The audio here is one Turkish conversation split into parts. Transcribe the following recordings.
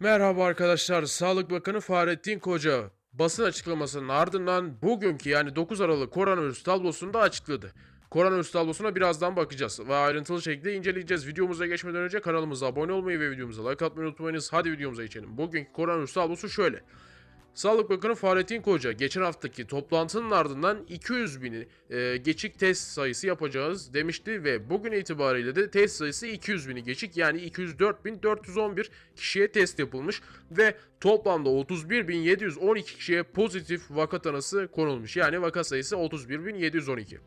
Merhaba arkadaşlar. Sağlık Bakanı Fahrettin Koca basın açıklamasının ardından bugünkü yani 9 Aralık koronavirüs tablosunu da açıkladı. Koronavirüs tablosuna birazdan bakacağız ve ayrıntılı şekilde inceleyeceğiz. Videomuza geçmeden önce kanalımıza abone olmayı ve videomuza like atmayı unutmayınız. Hadi videomuza geçelim. Bugünkü koronavirüs tablosu şöyle. Sağlık Bakanı Fahrettin Koca geçen haftaki toplantının ardından 200 bini e, geçik test sayısı yapacağız demişti ve bugün itibariyle de test sayısı 200 bini geçik yani 204.411 kişiye test yapılmış ve toplamda 31.712 kişiye pozitif vaka tanısı konulmuş yani vaka sayısı 31.712.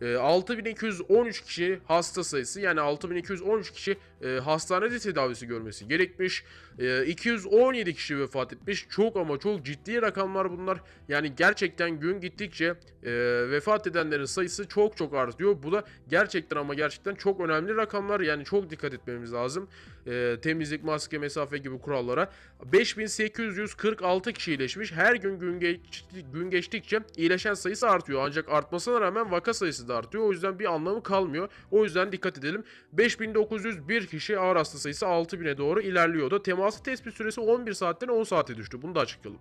E, 6213 kişi hasta sayısı yani 6213 kişi e, hastanede tedavisi görmesi gerekmiş. E, 217 kişi vefat etmiş. Çok ama çok ciddi rakamlar bunlar. Yani gerçekten gün gittikçe e, vefat edenlerin sayısı çok çok artıyor. Bu da gerçekten ama gerçekten çok önemli rakamlar. Yani çok dikkat etmemiz lazım. E, temizlik, maske, mesafe gibi kurallara. 5846 kişi iyileşmiş. Her gün gün, geçti, gün geçtikçe iyileşen sayısı artıyor. Ancak artmasına rağmen vaka sayısı da artıyor. O yüzden bir anlamı kalmıyor. O yüzden dikkat edelim. 5901 kişi ağır hasta sayısı 6000'e doğru ilerliyordu. Teması tespit süresi 11 saatten 10 saate düştü. Bunu da açıklayalım.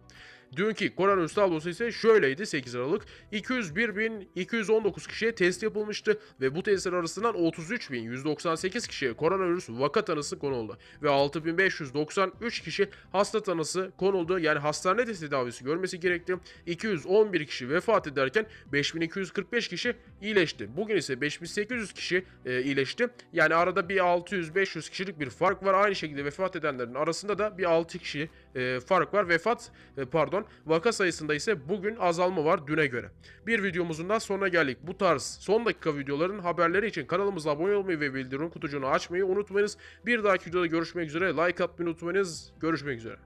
Dünkü koronavirüs tablosu ise şöyleydi 8 Aralık. 201.219 kişiye test yapılmıştı ve bu testler arasından 33.198 kişiye koronavirüs vaka tanısı konuldu. Ve 6.593 kişi hasta tanısı konuldu. Yani hastanede tedavisi görmesi gerekti. 211 kişi vefat ederken 5245 kişi iyileşti. Bugün ise 5800 kişi e, iyileşti. Yani arada bir 600-500 kişilik bir fark var. Aynı şekilde vefat edenlerin arasında da bir 6 kişi e, fark var. Vefat e, pardon vaka sayısında ise bugün azalma var düne göre. Bir videomuzun da sonuna geldik. Bu tarz son dakika videoların haberleri için kanalımıza abone olmayı ve bildirim kutucuğunu açmayı unutmayınız. Bir dahaki videoda görüşmek üzere. Like atmayı unutmayınız. Görüşmek üzere.